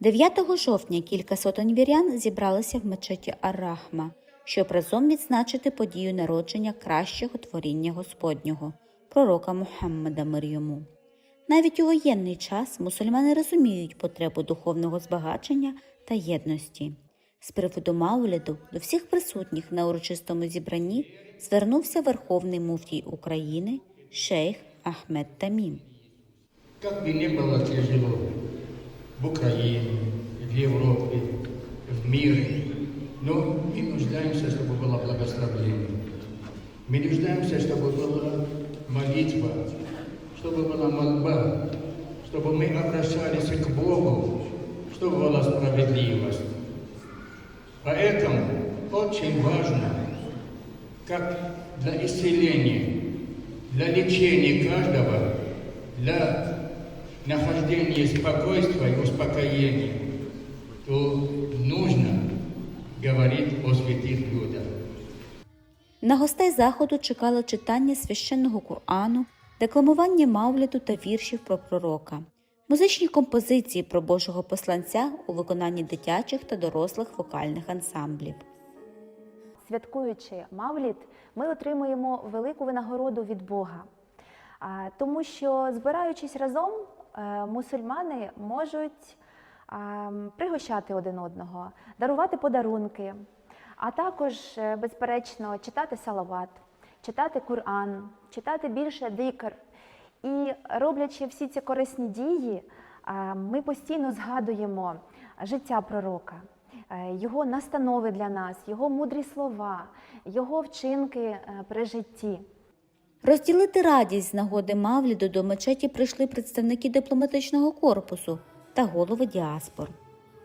9 жовтня кілька сотень вірян зібралися в мечеті Ар-Рахма, щоб разом відзначити подію народження кращого творіння Господнього, пророка Мухаммеда мир йому. Навіть у воєнний час мусульмани розуміють потребу духовного збагачення та єдності. З приводу Мауліду до всіх присутніх на урочистому зібранні звернувся Верховний муфтій України шейх Ахмед Тамім. Как бы ни было тяжело в Украине, в Европе, в мире, но мы нуждаемся, чтобы было благословение. Мы нуждаемся, чтобы была молитва, чтобы была молва, чтобы мы обращались к Богу, чтобы была справедливость. Поэтому очень важно, как для исцеления, для лечения каждого, для нахождения спокойствия и успокоения, то нужно говорить о святых людях. На гостей заходу чекало читання священного Курану, декламування Мавліду та віршів про пророка, музичні композиції про Божого посланця у виконанні дитячих та дорослих вокальних ансамблів. Святкуючи Мавліт, ми отримуємо велику винагороду від Бога. Тому що, збираючись разом, мусульмани можуть пригощати один одного, дарувати подарунки, а також, е, безперечно, читати салават, читати Кур'ан, читати більше дикр. І роблячи всі ці корисні дії, ми постійно згадуємо життя пророка, е, його настанови для нас, його мудрі слова, його вчинки е, при житті. Розділити радість з нагоди Мавліду до мечеті прийшли представники дипломатичного корпусу та голови діаспор.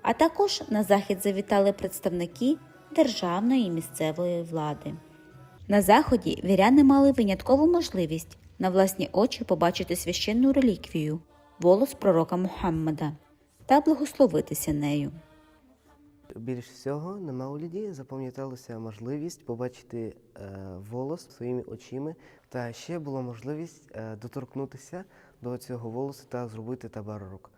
А також на захід завітали представники державної і місцевої влади. На заході віряни мали виняткову можливість на власні очі побачити священну реліквію волос пророка Мухаммада та благословитися нею. Більш всього на Мауліді запам'яталася можливість побачити е, волос своїми очима, та ще була можливість е, доторкнутися до цього волосу та зробити табарук.